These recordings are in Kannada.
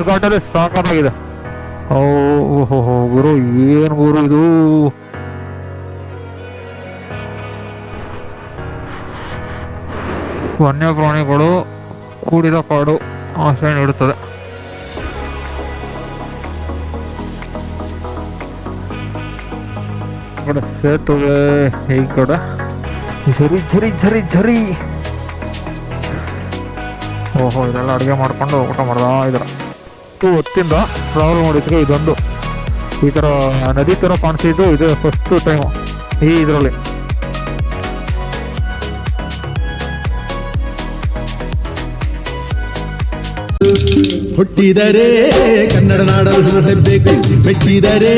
ಘಾಟಲ್ಲಿ ಸಾಕಾಗಿದೆ ಓಹೋ ಗುರು, ಏನು ಗುರು ಇದು? ವನ್ಯಪ್ರಾಣಿಗಳು ಕೂಡಿದ ಕಾಡು ಆಶ್ರಯ ನೀಡುತ್ತದೆ. ಕಡೆ ಸೇತುವೆ, ಈ ಕಡೆ ಝರಿ ಝರಿ ಝರಿ ಝರಿ. ಓಹೋ, ಇದೆಲ್ಲ ಅಡುಗೆ ಮಾಡ್ಕೊಂಡು ಊಟ ಮಾಡ್ದ ಇದ್ರ ಇವು ಹೊತ್ತಿಂದ ಪ್ರಾಬ್ಲಮ್ ಮಾಡಿದ್ರೆ ಇದೊಂದು ಈ ಥರ ನದಿ ಥರ ಕಾಣಿಸಿದ್ದು ಇದು ಫಸ್ಟ್ ಟೈಮು ಈ ಇದರಲ್ಲಿ. ಹುಟ್ಟಿದರೆ ಕನ್ನಡ ನಾಡಲು ಮೆಟ್ಟಿದರೆ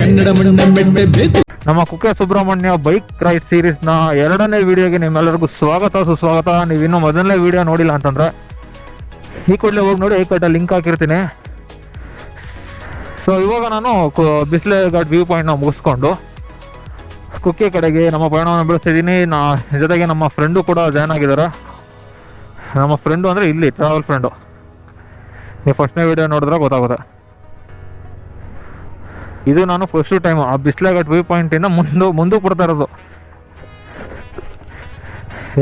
ಕನ್ನಡ ಮಣ್ಣ ಮೆಟ್ಟಬೇಕು ನಮ್ಮ ಕುಕ್ಕೆ ಸುಬ್ರಹ್ಮಣ್ಯ ಬೈಕ್ ರೈಡ್ ಸೀರೀಸ್ನ ಎರಡನೇ ವಿಡಿಯೋಗೆ ನಿಮ್ಮೆಲ್ಲರಿಗೂ ಸ್ವಾಗತ ಸುಸ್ವಾಗತ. ನೀವು ಇನ್ನೂ ಮೊದಲನೇ ವಿಡಿಯೋ ನೋಡಿಲ್ಲ ಅಂತಂದ್ರೆ ಈ ಕೂಡಲೇ ಹೋಗಿ ನೋಡಿ ಈ ಕಡೆ ಲಿಂಕ್ ಹಾಕಿರ್ತೀನಿ. ಸೊ ಇವಾಗ ನಾನು ಬಿಸಿಲೆ ಘಾಟ್ ವ್ಯೂ ಪಾಯಿಂಟ್ನ ಮುಗಿಸ್ಕೊಂಡು ಕುಕ್ಕೆ ಕಡೆಗೆ ನಮ್ಮ ಪಯಣವನ್ನು ಬೆಳೆಸ್ತಿದ್ದೀನಿ. ನಾ ಜೊತೆಗೆ ನಮ್ಮ ಫ್ರೆಂಡು ಕೂಡ ಜಾಯ್ನ್ ಆಗಿದ್ದಾರೆ. ನಮ್ಮ ಫ್ರೆಂಡು ಅಂದರೆ ಇಲ್ಲಿ ಟ್ರಾವೆಲ್ ಫ್ರೆಂಡು ನೀವು ಫಸ್ಟ್ನೇ ವಿಡಿಯೋ ನೋಡಿದ್ರೆ ಗೊತ್ತಾಗುತ್ತೆ. ಇದು ನಾನು ಫಸ್ಟು ಟೈಮ್ ಆ ಬಿಸ್ಲಾಘಾಟ್ ವ್ಯೂ ಪಾಯಿಂಟಿಂದ ಮುಂದೆ ಮುಂದಕ್ಕೆ ಕೊಡ್ತಾ ಇರೋದು.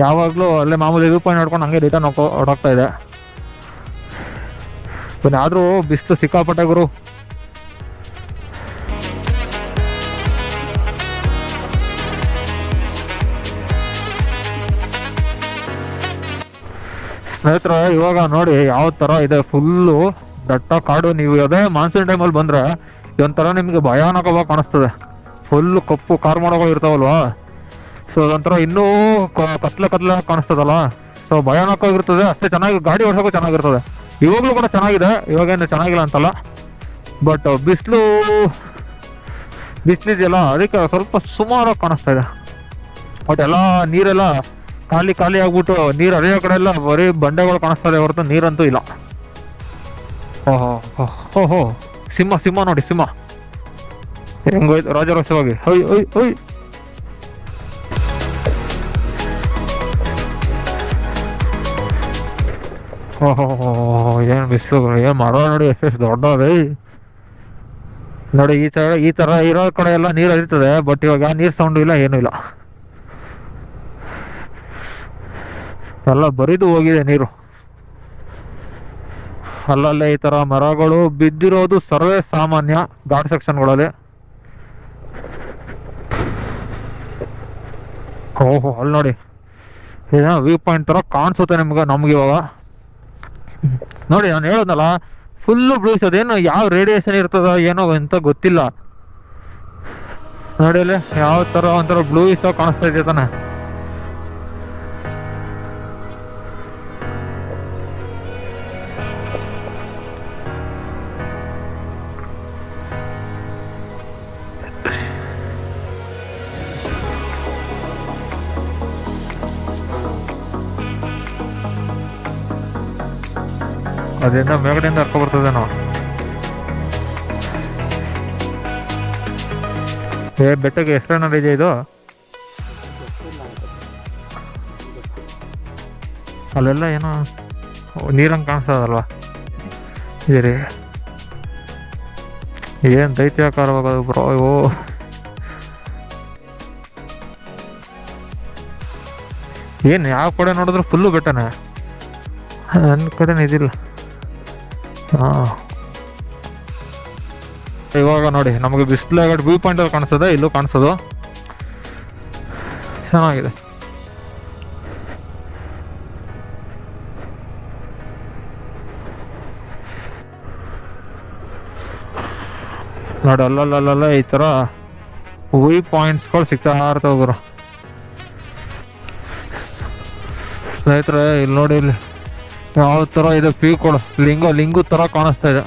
ಯಾವಾಗಲೂ ಅಲ್ಲೇ ಮಾಮೂಲಿ ವ್ಯೂ ಪಾಯಿಂಟ್ ನೋಡ್ಕೊಂಡು ಹಂಗೆ ರಿಟರ್ನ್ ಹೊಡೋಗ್ತಾ ಇದೆ. ಆದರೂ ಬಿಸಿಲು ಸಿಕ್ಕಾಪಟ್ಟೆ ಗುರು. ಸ್ನೇಹಿತರೆ, ಇವಾಗ ನೋಡಿ ಯಾವ ಥರ ಇದೆ. ಫುಲ್ಲು ದಟ್ಟ ಕಾಡು. ನೀವು ಅದೇ ಮಾನ್ಸೂನ್ ಟೈಮಲ್ಲಿ ಬಂದರೆ ಇದೊಂಥರ ನಿಮಗೆ ಭಯಾನಕವಾಗಿ ಕಾಣಿಸ್ತದೆ. ಫುಲ್ಲು ಕಪ್ಪು ಕಾರ್ಮೋಡಗಳು ಇರ್ತಾವಲ್ವಾ? ಸೊ ಅದೊಂಥರ ಇನ್ನೂ ಕತ್ಲೆ ಕತ್ಲೆ ಕಾಣಿಸ್ತದಲ್ಲ? ಸೊ ಭಯಾನಕವಾಗಿರ್ತದೆ. ಅಷ್ಟೇ ಚೆನ್ನಾಗಿ ಗಾಡಿ ಓಡಿಸೋಕ್ಕೂ ಚೆನ್ನಾಗಿರ್ತದೆ. ಇವಾಗಲೂ ಕೂಡ ಚೆನ್ನಾಗಿದೆ. ಇವಾಗೇನು ಚೆನ್ನಾಗಿಲ್ಲ ಅಂತಲ್ಲ. ಬಟ್ ಬಿಸಿಲು, ಬಿಸಿಲಿದೆಯಲ್ಲ, ಅದಕ್ಕೆ ಸ್ವಲ್ಪ ಸುಮಾರಾಗಿ ಕಾಣಿಸ್ತಾ ಇದೆ. ಬಟ್ ಎಲ್ಲ ನೀರೆಲ್ಲ ಖಾಲಿ ಖಾಲಿ ಆಗ್ಬಿಟ್ಟು ನೀರು ಹರಿಯೋ ಕಡೆ ಎಲ್ಲ ಬರೀ ಬಂಡೆಗಳು ಕಾಣಿಸ್ತದೆ ಹೊರತು ನೀರಂತೂ ಇಲ್ಲ. ಓಹೋ ಓಹೋ ಸಿಂಹ ಸಿಂಹ ನೋಡಿ, ಸಿಂಹ. ಹೆಂಗೋಯ್ತು ರಾಜರೋತ್ಸವಾಗಿ ಹೊಯ್ ಹೊಯ್ ಹೊಯ್ ಓಹೋ ಏನು ಬಿಸಿಲು ಏನು ಮರ ನೋಡಿ ಎಷ್ಟೆಷ್ಟು ದೊಡ್ಡದೇ ನೋಡಿ, ಈ ಥರ ಈ ಥರ ಇರೋ ಕಡೆ ಎಲ್ಲ ನೀರು ಹರಿತದೆ, ಬಟ್ ಇವಾಗ ನೀರು ಸೌಂಡು ಇಲ್ಲ, ಏನೂ ಇಲ್ಲ. ಎಲ್ಲ ಬರಿದು ಹೋಗಿದೆ ನೀರು. ಅಲ್ಲಲ್ಲೇ ಈ ಥರ ಮರಗಳು ಬಿದ್ದಿರೋದು ಸರ್ವೇ ಸಾಮಾನ್ಯ ಘಾಟ್ ಸೆಕ್ಷನ್ಗಳಲ್ಲಿ. ಓಹೋ ಅಲ್ಲಿ ನೋಡಿ. ಏನೋ ವ್ಯೂ ಪಾಯಿಂಟ್ ಥರ ಕಾಣಿಸುತ್ತೆ ನಿಮ್ಗೆ, ನಮ್ಗೆ ಇವಾಗ. ನೋಡಿ, ನಾನು ಹೇಳೋದಲ್ಲ ಫುಲ್ಲು ಬ್ಲೂಸ್ ಅದೇನು ಯಾವ ರೇಡಿಯೇಷನ್ ಇರ್ತದ ಏನೋ ಅಂತ ಗೊತ್ತಿಲ್ಲ. ನೋಡಿ ಅಲ್ಲಿ ಯಾವ ಥರ ಒಂಥರ ಬ್ಲೂಯಿಸ್ ಕಾಣಿಸ್ತಾ ಇದೆ ತಾನೆ. ಅದರಿಂದ ಮೇಗಡೆಯಿಂದ ಹರ್ಕೊ ನಾವು ಏ, ಬೆಟ್ಟಕ್ಕೆ ಹೆಸರೇನಾರು ಇದೆ ಇದು? ಅಲ್ಲೆಲ್ಲ ಏನೋ ನೀರಂಗೆ ಕಾಣಿಸ್ತದಲ್ವಾ? ಇದೆ ರೀ. ಏನು ದೈತ್ಯಾಕಾರವಾಗೋದು ಬ್ರೋ ಓ ಏನು, ಯಾವ ಕಡೆ ನೋಡಿದ್ರು ಫುಲ್ಲು ಬೆಟ್ಟನೇ? ನನ್ನ ಕಡೆನೇ ಇದಿಲ್ಲ. ಹಾಂ. ಇವಾಗ ನೋಡಿ, ನಮಗೆ ಬಿಸಿಲಾಗಡ್ ವ್ಯೂ ಪಾಯಿಂಟಲ್ಲಿ ಕಾಣಿಸ್ತದೆ? ಇಲ್ಲೂ ಕಾಣಿಸೋದು ಚೆನ್ನಾಗಿದೆ. ನೋಡಿ ಅಲ್ಲಲ್ಲಲ್ಲ ಈ ಥರ ವ್ಯೂ ಪಾಯಿಂಟ್ಸ್ಗಳು ಸಿಗ್ತಾ ಇರ್ತಾವೆ ಗುರು ಸ್ನೇಹಿತರೆ ಇಲ್ಲಿ ನೋಡಿ, ಇಲ್ಲಿ ಯಾವ ಥರ ಇದೆ ಪೀಕ್ಗಳು ಲಿಂಗ ಲಿಂಗು ಥರ ಕಾಣಿಸ್ತಾ ಇದೆ.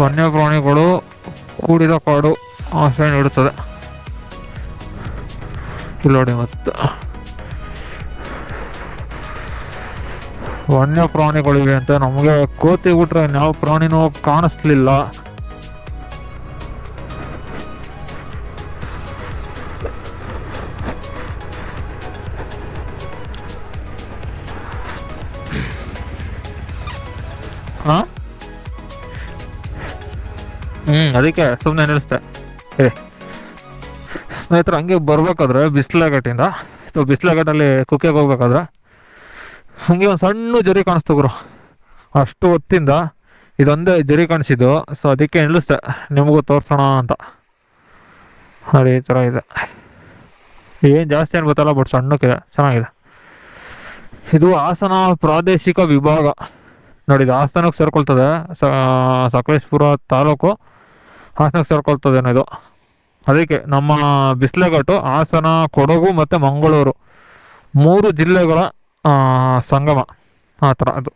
ವನ್ಯಪ್ರಾಣಿಗಳು ಕೂಡಿದ ಕಾಡು ಆಶ್ರಯ ನೀಡುತ್ತದೆ. ನೋಡಿ ಮತ್ತೆ ವನ್ಯ ಪ್ರಾಣಿಗಳಿವೆ ಅಂತ ನಮಗೆ ಕೋತಿ ಬಿಟ್ರೆ ಯಾವ ಪ್ರಾಣಿನೂ ಕಾಣಿಸ್ಲಿಲ್ಲ. ಹ್ಮ್, ಅದಕ್ಕೆ ಸುಮ್ಮನೆ ನಿಲ್ಲಿಸ್ತೆ ಸ್ನೇಹಿತರೆ, ಹಂಗೆ ಬರ್ಬೇಕಾದ್ರೆ ಬಿಸ್ಲಾಘಟ್ಟಿಂದ ಸೊ ಬಿಸ್ಲಾಘಟ್ಟಲ್ಲಿ ಕುಕ್ಕೆಗೆ ಹೋಗ್ಬೇಕಾದ್ರೆ, ಹಂಗೆ ಒಂದು ಸಣ್ಣ ಜರಿ ಕಾಣಿಸ್ತು ಗುರು. ಅಷ್ಟು ಹೊತ್ತಿಂದ ಇದೊಂದೇ ಜರಿ ಕಾಣಿಸಿದ್ದು. ಸೊ ಅದಕ್ಕೆ ನಿಲ್ಲಿಸ್ದೆ. ನಿಮಗೂ ತೋರಿಸೋಣ ಅಂತ. ನೋಡಿ, ಈ ಥರ ಇದೆ. ಏನು ಜಾಸ್ತಿ ಏನು ಗೊತ್ತಲ್ಲ, ಬಟ್ ಸಣ್ಣಕ್ಕಿದೆ. ಚೆನ್ನಾಗಿದೆ. ಇದು ಹಾಸನ ಪ್ರಾದೇಶಿಕ ವಿಭಾಗ. ನೋಡಿ, ಇದು ಹಾಸನಕ್ಕೆ ಸೇರ್ಕೊಳ್ತದೆ. ಸಕಲೇಶ್ಪುರ ತಾಲೂಕು ಹಾಸನಕ್ಕೆ ಸೇರ್ಕೊಳ್ತದೆ ಇದು. ಅದಕ್ಕೆ ನಮ್ಮ ಬಿಸ್ಲೆಘಟ್ಟು, ಹಾಸನ, ಕೊಡಗು ಮತ್ತು ಮಂಗಳೂರು ಮೂರು ಜಿಲ್ಲೆಗಳ ಸಂಗಮ. ಆ ಥರ ಅದು.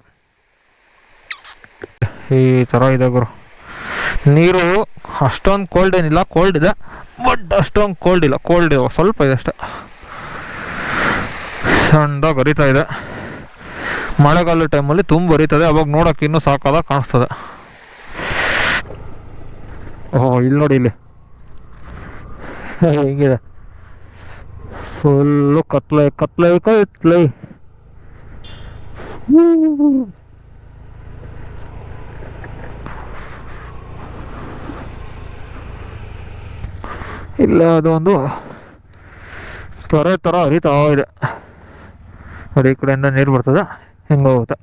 ಈ ಥರ ಇದೆ ಗುರು. ನೀರು ಅಷ್ಟೊಂದು ಕೋಲ್ಡ್ ಏನಿಲ್ಲ ಕೋಲ್ಡ್ ಇದೆ ಬಟ್ ಅಷ್ಟೊಂದು ಕೋಲ್ಡ್ ಇಲ್ಲ. ಕೋಲ್ಡ್ ಇವಾಗ ಸ್ವಲ್ಪ ಇದೆ ಅಷ್ಟೇ. ಸಣ್ಣದಾಗಿ ಹರಿತಾ ಇದೆ. ಮಳೆಗಾಲದ ಟೈಮಲ್ಲಿ ತುಂಬ ಹರಿತದೆ. ಅವಾಗ ನೋಡೋಕೆ ಇನ್ನೂ ಸಾಕಾದಾಗ ಕಾಣಿಸ್ತದೆ. ಓಹ್ ಇಲ್ಲಿ ನೋಡಿ ಇಲ್ಲಿ. ಹೆಂಗಿದೆ? ಫುಲ್ಲು ಕತ್ಲೆ ಕತ್ಲೆ ಕತ್ಲೆ. ಇಲ್ಲ, ಅದು ಒಂದು ತೊರೆ ಥರ ಹರಿತಾ ಇದೆ. ನೋಡಿ ಈ ಕಡೆಯಿಂದ ನೀರು ಬರ್ತದ, ಹೆಂಗ ಹೋಗುತ್ತೆ.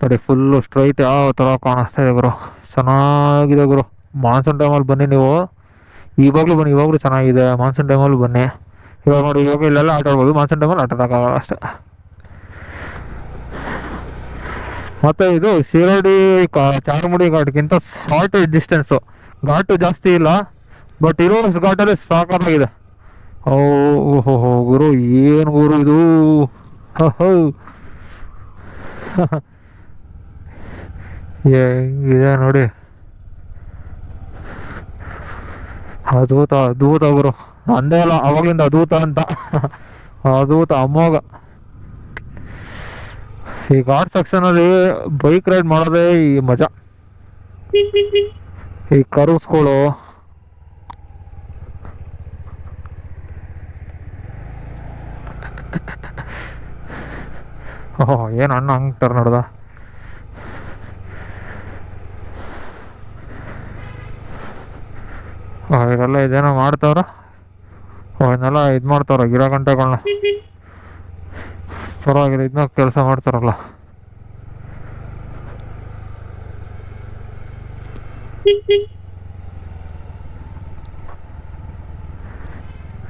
ನೋಡಿ ಫುಲ್ಲು ಸ್ಟ್ರೈಟ್ ಯಾವ ಥರ ಕಾಣಿಸ್ತಾ ಇದೆ ಗುರು? ಚೆನ್ನಾಗಿದೆ ಗುರು. ಮಾನ್ಸೂನ್ ಟೈಮಲ್ಲಿ ಬನ್ನಿ ನೀವು. ಇವಾಗಲೂ ಬನ್ನಿ, ಇವಾಗಲೂ ಚೆನ್ನಾಗಿದೆ. ಮಾನ್ಸೂನ್ ಟೈಮಲ್ಲಿ ಬನ್ನಿ. ಇವಾಗ ನೋಡಿ, ಇವಾಗ ಇಲ್ಲೆಲ್ಲ ಆಟ ಆಡ್ಬೋದು. ಮಾನ್ಸೂನ್ ಟೈಮಲ್ಲಿ ಆಟ ಆಡೋಕ್ಕಾಗಲ್ಲ ಅಷ್ಟೇ. ಮತ್ತು ಇದು ಶಿರಡಿ ಕಾ, ಚಾರ್ಮುಡಿ ಘಾಟ್ಗಿಂತ ಶಾರ್ಟ್ ಡಿಸ್ಟೆನ್ಸು ಘಾಟು ಜಾಸ್ತಿ ಇಲ್ಲ ಬಟ್ ಇರೋ ಘಾಟಲ್ಲಿ ಸಾಕಾಗಿದೆ. ಓಹೋ ಹೋ ಗುರು, ಏನು ಗುರು ಇದು? ಹೋ ಹೆಂಗಿದೆ ನೋಡಿ. ಅದ್ಭುತ ಅದ್ಭುತ ಗುರು. ಅಂದೇ ಅಲ್ಲ, ಅವಾಗ್ಲಿಂದ ಅದ್ಭುತ ಅಂತ. ಅದ್ಭುತ, ಅಮೋಘ. ಈ ಘಾಟ್ ಸೆಕ್ಷನಲ್ಲಿ ಬೈಕ್ ರೈಡ್ ಮಾಡೋದೇ ಈ ಮಜಾ. ಈ ಕರ್ವ್ಸ್ಗಳು ಓಹ್, ಏನು ಅಣ್ಣ ಹಂಗೆ ಟರ್ ನೋಡ್ದ ಇವರೆಲ್ಲ ಇದೇನೋ ಮಾಡ್ತಾವ್ರ. ಅವನ್ನೆಲ್ಲ ಇದು ಮಾಡ್ತಾವ್ರ ಗಿಡ ಗಂಟೆಗಳನ್ನ ಪರವಾಗಿಲ್ಲ ಇದನ್ನ ಕೆಲಸ ಮಾಡ್ತಾರಲ್ಲ.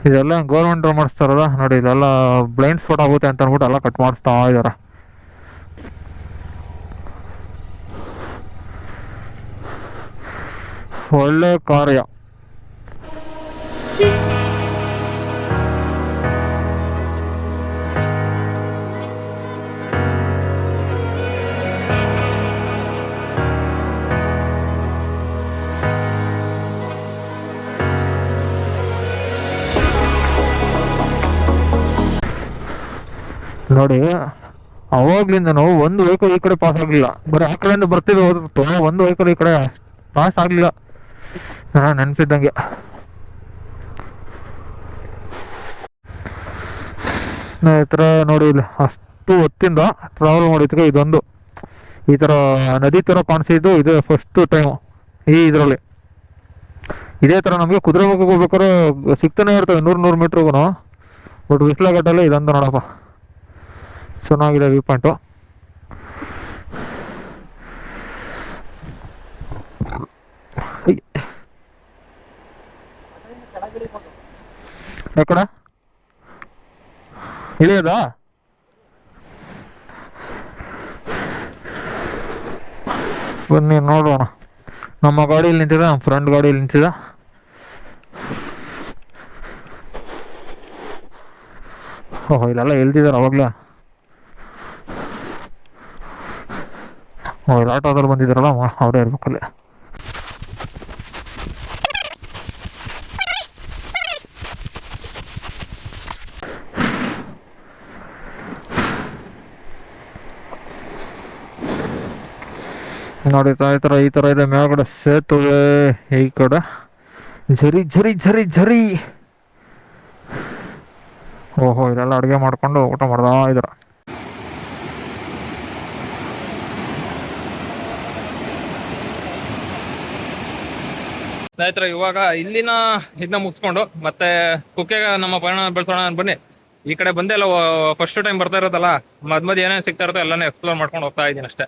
ಇದೆಲ್ಲ ಗೌರ್ಮೆಂಟ್ ಮಾಡಿಸ್ತಾರಲ್ಲ, ನೋಡಿ ಇದೆಲ್ಲ ಬ್ಲೈಂಡ್ ಸ್ಪಾಟ್ ಆಗುತ್ತೆ ಅಂತ ಅಂದ್ಬಿಟ್ಟು ಎಲ್ಲ ಕಟ್ ಮಾಡಿಸ್ತಾ ಇದಾರ. ಒಳ್ಳೆ ಕಾರ್ಯ. ನೋಡಿ ಅವಾಗ್ಲಿಂದನು ಒಂದು ವೆಹಿಕಲ್ ಈ ಕಡೆ ಪಾಸ್ ಆಗಲಿಲ್ಲ. ಬರೀ ಆ ಕಡೆಯಿಂದ ಬರ್ತಿದ್ದೆ ಹೋದ್ರು ಒಂದು ವೆಹಿಕಲ್ ಈ ಕಡೆ ಪಾಸ್ ಆಗಲಿಲ್ಲ. ನಾನು ನೆನಪಿದ್ದಂಗೆ. ಸ್ನೇಹಿತರೆ, ನೋಡಿ ಇಲ್ಲಿ ಅಷ್ಟು ಹೊತ್ತಿಂದ ಟ್ರಾವೆಲ್ ಮಾಡಿದ್ದಕ್ಕೆ ಇದೊಂದು ಈ ಥರ ನದಿ ಥರ ಕಾಣಿಸಿದ್ದು ಇದು ಫಸ್ಟ್ ಟೈಮು ಈ ಇದರಲ್ಲಿ. ಇದೇ ಥರ ನಮಗೆ ಕುದುರೆ ಹೋಗ್ಬೇಕಾದ್ರೆ ಸಿಗ್ತಾನೆ ಇರ್ತವೆ, ನೂರು ನೂರು ಮೀಟ್ರಿಗೂ ಬಟ್ ಬಿಸಿಲಾಗಟ್ಟಲ್ಲಿ ಇದೊಂದು ನೋಡಪ್ಪ. ಚೆನ್ನಾಗಿದೆ ವ್ಯೂ ಪಾಯಿಂಟು ಯಾಕಡ ಇಳಿಯೋದಾ? ಬನ್ನಿ, ನೋಡೋಣ. ನಮ್ಮ ಗಾಡಿಯಲ್ಲಿ ನಿಂತಿದ ನಮ್ಮ ಫ್ರೆಂಡ್ ಗಾಡಿಯಲ್ಲಿ ನಿಂತಿದ ಓಹ್, ಇಲ್ಲೆಲ್ಲ ಹೇಳ್ತಿದಾರೆ ಅವಾಗಲೇ. ಓ, ಇಲ್ಲಿ ಆಟೋದಲ್ಲಿ ಬಂದಿದ್ದಾರಲ್ಲ, ಅವರೇ ಇರ್ಬೇಕಲ್ಲಿ. ನೋಡಿ ಈ ಈ ತರ ಇದೆ. ಮೇಲ್ಗಡೆ ಸೇತುವೆ ಈ ಕಡೆ. ಝರಿ ಝರಿ ಝರಿ ಝರಿ. ಓಹೋ ಇದೆಲ್ಲ ಅಡುಗೆ ಮಾಡ್ಕೊಂಡು ಊಟ ಮಾಡ್ದಾ ಇದ್ರ ಸ್ನೇಹಿತರೆ, ಇವಾಗ ಇಲ್ಲಿನ ಇದನ್ನ ಮುಗಿಸ್ಕೊಂಡು ಮತ್ತೆ ಕುಕ್ಕೆಗೆ ನಮ್ಮ ಪಯಣ ಬೆಳೆಸೋಣ ಬನ್ನಿ. ಈ ಕಡೆ ಬಂದೇ ಇಲ್ಲ ಫಸ್ಟ್ ಟೈಮ್ ಬರ್ತಾ ಇರೋದಲ್ಲ. ಮದ್ ಮದ್ ಏನೇನು ಸಿಗ್ತಾ ಇರುತ್ತೋ ಎಲ್ಲಾನು ಎಕ್ಸ್ಪ್ಲೋರ್ ಮಾಡ್ಕೊಂಡು ಹೋಗ್ತಾ ಇದ್ದೀನಿ ಅಷ್ಟೇ.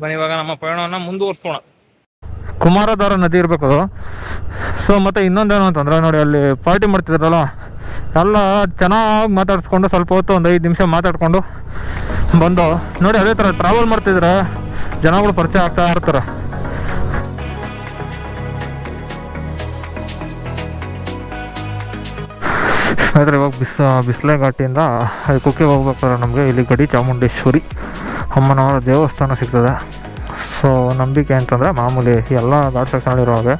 ಬನ್ನಿ, ಇವಾಗ ನಮ್ಮ ಪಯಣವನ್ನು ಮುಂದುವರ್ಸೋಣ. ಕುಮಾರಧಾರ ನದಿ ಇರಬೇಕು ಸೊ ಮತ್ತೆ ಇನ್ನೊಂದೇನು ಅಂತಂದ್ರೆ, ನೋಡಿ, ಅಲ್ಲಿ ಪಾರ್ಟಿ ಮಾಡ್ತಿದ್ರಲ್ಲ, ಎಲ್ಲ ಚೆನ್ನಾಗಿ ಮಾತಾಡಿಸ್ಕೊಂಡು ಸ್ವಲ್ಪ ಹೊತ್ತು ಒಂದು ಐದು ನಿಮಿಷ ಮಾತಾಡ್ಕೊಂಡು ಬಂದು, ನೋಡಿ, ಅದೇ ಥರ ಟ್ರಾವೆಲ್ ಮಾಡ್ತಿದ್ರೆ ಜನಗಳು ಪರಿಚಯ ಆಗ್ತಾ ಇರ್ತಾರೆ. ಸ್ನೇಹಿತರೆ ಇವಾಗ ಬಿಸ್ ಬಿಸ್ಲೆ ಘಾಟಿಯಿಂದ ಕುಕ್ಕೆ ಹೋಗ್ಬೇಕಾದ್ರೆ ನಮಗೆ ಇಲ್ಲಿ ಗಡಿ ಚಾಮುಂಡೇಶ್ವರಿ ಅಮ್ಮನವರ ದೇವಸ್ಥಾನ ಸಿಗ್ತದೆ. ಸೊ ನಂಬಿಕೆ ಅಂತಂದರೆ ಮಾಮೂಲಿ ಎಲ್ಲ ಘಾಟ್ ಸೆಕ್ಷನಲ್ಲಿರೋ ಹಾಗೆ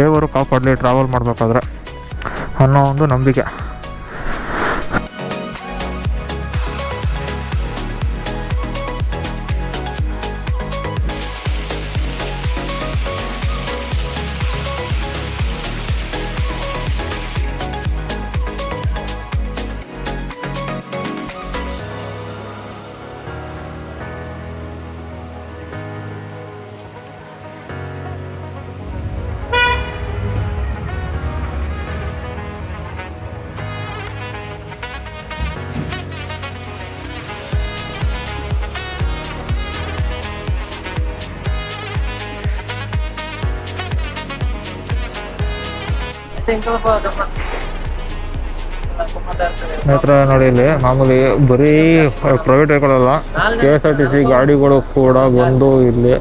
ದೇವರು ಕಾಪಾಡಲಿ ಟ್ರಾವೆಲ್ ಮಾಡಬೇಕಾದ್ರೆ ಅನ್ನೋ ಒಂದು ನಂಬಿಕೆ. ಸ್ನೇಹಿತರೆ ನೋಡಿ ಇಲ್ಲಿ ಮಾಮೂಲಿ ಬರೀ private vehicle K S R T C ಗಾಡಿಗಳು ಕೂಡ ಬಂದು ಇಲ್ಲಿ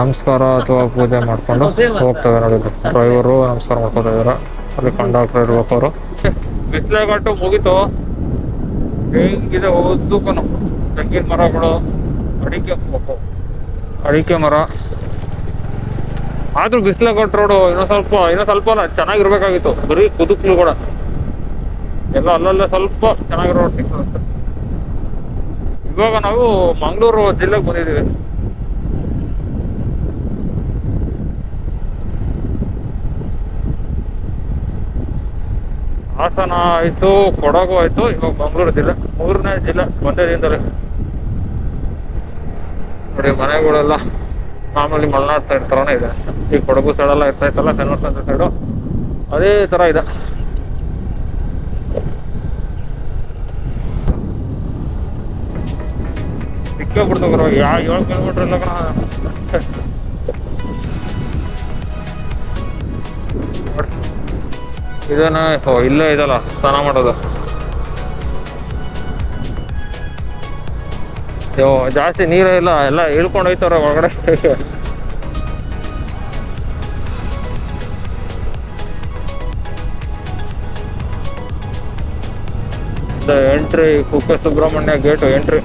ನಮಸ್ಕಾರ ಅಥವಾ ಪೂಜೆ ಮಾಡ್ಕೊಂಡು ಹೋಗ್ತವೆ ನೋಡಿ ಡ್ರೈವರು ನಮಸ್ಕಾರ ಮಾಡ್ಕೊತಾ ಇದಾರೆ ಅಲ್ಲಿ ಕಂಡಕ್ಟರ್ ಇರ್ಬೇಕು ಅವರು. ಬಿಸ್ಲೆಘಾಟು ಮುಗೀತು. ಹೆಂಗಿದೆ ಉದ್ದಕ್ಕೂ ತೆಂಗಿನ ಮರಗಳು ಅಡಿಕೆ ಅಡಿಕೆ ಮರ. ಆದ್ರೂ ಬಿಸ್ಲೆಘಾಟ್ ರೋಡು ಇನ್ನೂ ಸ್ವಲ್ಪ ಇನ್ನೂ ಸ್ವಲ್ಪ ಅಲ್ಲ ಚೆನ್ನಾಗಿರ್ಬೇಕಾಗಿತ್ತು. ಬರೀ ಕುದುಕ್ಲು ಕೂಡ. ಎಲ್ಲ ಅಲ್ಲಲ್ಲೇ ಸ್ವಲ್ಪ ಚೆನ್ನಾಗಿರೋ ರೋಡ್ ಸಿಗ್ತದೆ ಸರ್ ಇವಾಗ ನಾವು ಮಂಗಳೂರು ಜಿಲ್ಲೆಗೆ ಬಂದಿದ್ದೀವಿ. ಹಾಸನ ಆಯ್ತು, ಕೊಡಗು ಆಯ್ತು, ಇವಾಗ ಮಂಗಳೂರು ಜಿಲ್ಲೆ. ಮೂರನೇ ಜಿಲ್ಲೆ ಒಂದೇ ದಿನದಲ್ಲಿ ನೋಡಿ ಮನೆಗಳೆಲ್ಲ. ಮಾಮೂಲಿ ಮಲ್ನಾಡ್ ಸೈಡ್ ಥರನೇ ಇದೆ. ಈ ಕೊಡಗು ಸೈಡ್ ಎಲ್ಲ ಇರ್ತಾ ಇತ್ತಲ್ಲ ಕನ್ನಡ ಸೈಡು ಅದೇ ಥರ ಇದೆ. ಸಿಕ್ಕೇ ಬಿಡ್ತು ಯಾ ಏಳು ಕಿಲೋಮೀಟರ್ ಇಲ್ಲ ಕಣ. ಇದೇನ ಇಲ್ಲೇ ಇದಲ್ಲ, ಸ್ನಾನ ಮಾಡೋದು. ಯೋ ಜಾಸ್ತಿ ನೀರೇ ಇಲ್ಲ ಎಲ್ಲ ಇಳ್ಕೊಂಡು ಹೋಯ್ತವ್ರೆ ಒಳಗಡೆ. Entry Kukke Subrahmanya gate entry